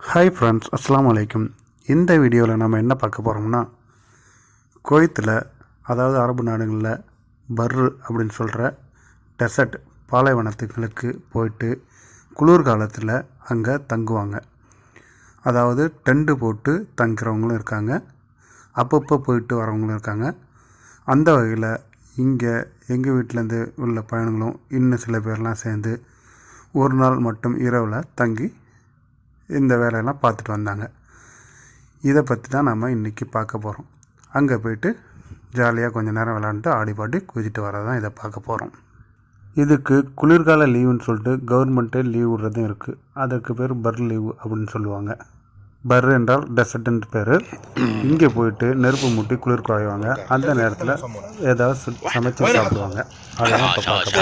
Hi friends அஸ்லாம் வலைக்கும் இந்த வீடியோவில் நம்ம என்ன பார்க்க போகிறோம்னா குவைத்தில் அதாவது அரபு நாடுகளில் பர்ரு அப்படின்னு சொல்கிற டெசர்ட் பாலைவனத்துகளுக்கு போயிட்டு குளிர் காலத்தில் அங்கே தங்குவாங்க. அதாவது டெண்டு போட்டு தங்குறவங்களும் இருக்காங்க. அப்பப்போ போயிட்டு வரவங்களும் இருக்காங்க. அந்த வகையில் இங்கே எங்கள் வீட்டிலேருந்து உள்ள பயணங்களும் இன்னும் சில பேர்லாம் சேர்ந்து ஒரு நாள் மட்டும் இரவில் தங்கி இந்த வேலையெல்லாம் பார்த்துட்டு வந்தாங்க இதை பற்றி தான் நம்ம இன்றைக்கி பார்க்க போகிறோம் அங்கே போயிட்டு ஜாலியாக கொஞ்சம் நேரம் விளாண்டுட்டு ஆடி பாடி குதிச்சுட்டு வரதான் இதை பார்க்க போகிறோம் இதுக்கு குளிர்கால லீவுன்னு சொல்லிட்டு கவர்மெண்ட்டே லீவ் விடுறதும் இருக்குது அதுக்கு பேர் பர் லீவு அப்படின்னு சொல்லுவாங்க பர் என்றால் டெசர்ட்னு பேர் இங்கே போயிட்டு நெருப்பு மூட்டி குளிர் குறைவாங்க அந்த நேரத்தில் ஏதாவது சமைச்சு சாப்பிடுவாங்க அதெல்லாம் இப்போ பார்க்க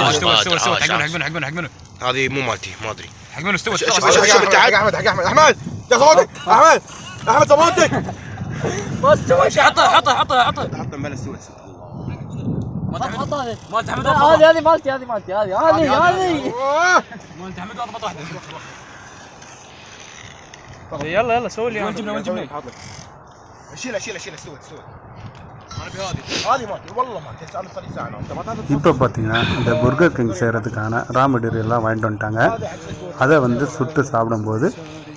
هذه مو مالتي ما أدري. حق من استوى شوف شوف شوف حق أحمد حق أحمد. أحمد يا صوتك. أه. أحمد أحمد صوتك. ما استوت حطه حطه حطه حطه. حطه بلا استوت مالت احمد هذه هذه مالتي هذه مالتي هذه هذه هذه مالت احمد اضبط واحدة. يلا يلا سوي لي انا جبنا وين جبنا؟ شيل شيل شيل استوت استوت இப்போ பார்த்தீங்கன்னா இந்த புர்கர் கிங் செய்கிறதுக்கான ரா மெட்டீரியல்லாம் வாங்கிட்டு வந்துட்டாங்க. அதை வந்து சுட்டு சாப்பிடும்போது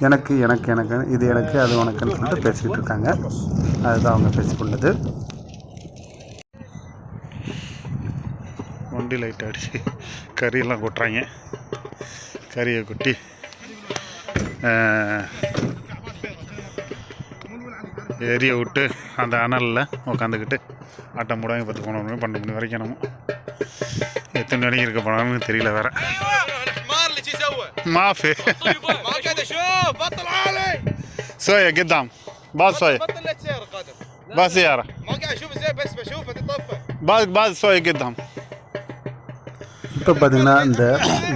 எனக்கு எனக்கு எனக்கு இது எனக்கு அது உனக்குன்னு சொல்லிட்டு பேசிக்கிட்டு இருக்காங்க. அதுதான் அவங்க பேசிக்கொண்டது. வண்டி லைட் அடிச்சு கறியெல்லாம் கொட்டுறாங்க. கறியை கொட்டி ஏரியை விட்டு அந்த அனலில் உட்காந்துக்கிட்டு ஆட்டம் போடுவாங்க பத்து பதினொன்று மணி பன்னெண்டு மணி வரைக்கும் நம்ம எத்தனை மணிக்கு இருக்க போனாலும் தெரியல வேற الحمار اللي شو يسوي؟ மாஃபி ما قاعد اشوف بطل عالي சோயா கித்தாம் பாஸ் சோயா بطل لا تسير قادم பாஸ் யாரா ما قاعد اشوف زين بس بشوفه تطفى பாஸ் பாஸ் சோயா கித்தாம் இப்போ பார்த்தீங்கன்னா இந்த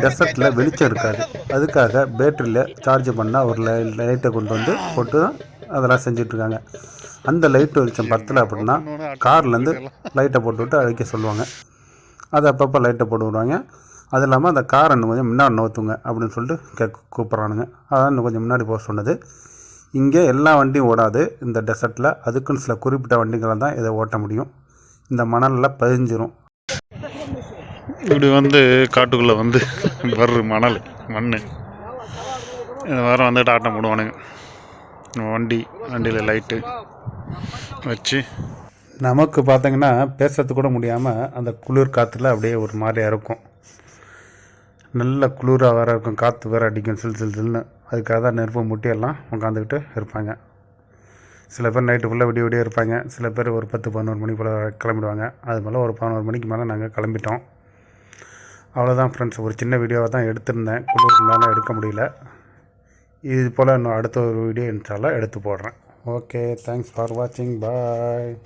டெசர்ட்டில் வெளிச்சம் இருக்காது அதுக்காக பேட்டரியில் சார்ஜ் பண்ணால் ஒரு லை லைட்டை கொண்டு வந்து போட்டு தான் அதெல்லாம் செஞ்சிட்ருக்காங்க. அந்த லைட் வெளிச்சம் பத்தலை அப்படின்னா கார்லேருந்து லைட்டை போட்டு விட்டு அழைக்க சொல்லுவாங்க. அது அப்பப்போ லைட்டை போட்டு விடுவாங்க. அது இல்லாமல் அந்த காரை இன்னும் கொஞ்சம் முன்னாடி நோத்துங்க அப்படின்னு சொல்லிட்டு கே கூப்பிட்றானுங்க. அதான் இன்னும் கொஞ்சம் முன்னாடி போக சொன்னது. இங்கே எல்லா வண்டியும் ஓடாது. இந்த டெசர்ட்டில் அதுக்குன்னு சில குறிப்பிட்ட வண்டிகளை தான் இதை ஓட்ட முடியும். இந்த மணலில் பதிஞ்சிரும். இப்படி வந்து காட்டுக்குள்ளே வந்து வர்ற மணல் மண் இந்த வாரம் வந்துட்டு ஆட்டம் போடுவானுங்க. வண்டி வண்டியில் லைட்டு வச்சு. நமக்கு பார்த்தீங்கன்னா பேசுறது கூட முடியாமல் அந்த குளிர் காற்றுல அப்படியே ஒரு மாதிரியாக இருக்கும். நல்ல குளிராக வேறு இருக்கும். காற்று வேறு அடிக்கும் சில் சில் சில்னு. அதுக்காக தான் நெருப்பு முட்டியெல்லாம் உட்காந்துக்கிட்டு இருப்பாங்க. சில பேர் நைட்டு ஃபுல்லாக விடிய விடிய இருப்பாங்க. சில பேர் ஒரு பத்து பதினோரு மணி போல் கிளம்பிடுவாங்க. அது மேலே ஒரு பதினோரு மணிக்கு மேலே நாங்கள் கிளம்பிட்டோம். அவ்வளோதான் ஃப்ரெண்ட்ஸ் ஒரு சின்ன வீடியோவை தான் எடுத்திருந்தேன். குளிர்னால எடுக்க முடியல. இது போல் இன்னும் அடுத்த ஒரு வீடியோ இன்ஷால்லாம் எடுத்து போடுறேன். ஓகே தேங்க்ஸ் ஃபார் வாட்சிங் பாய்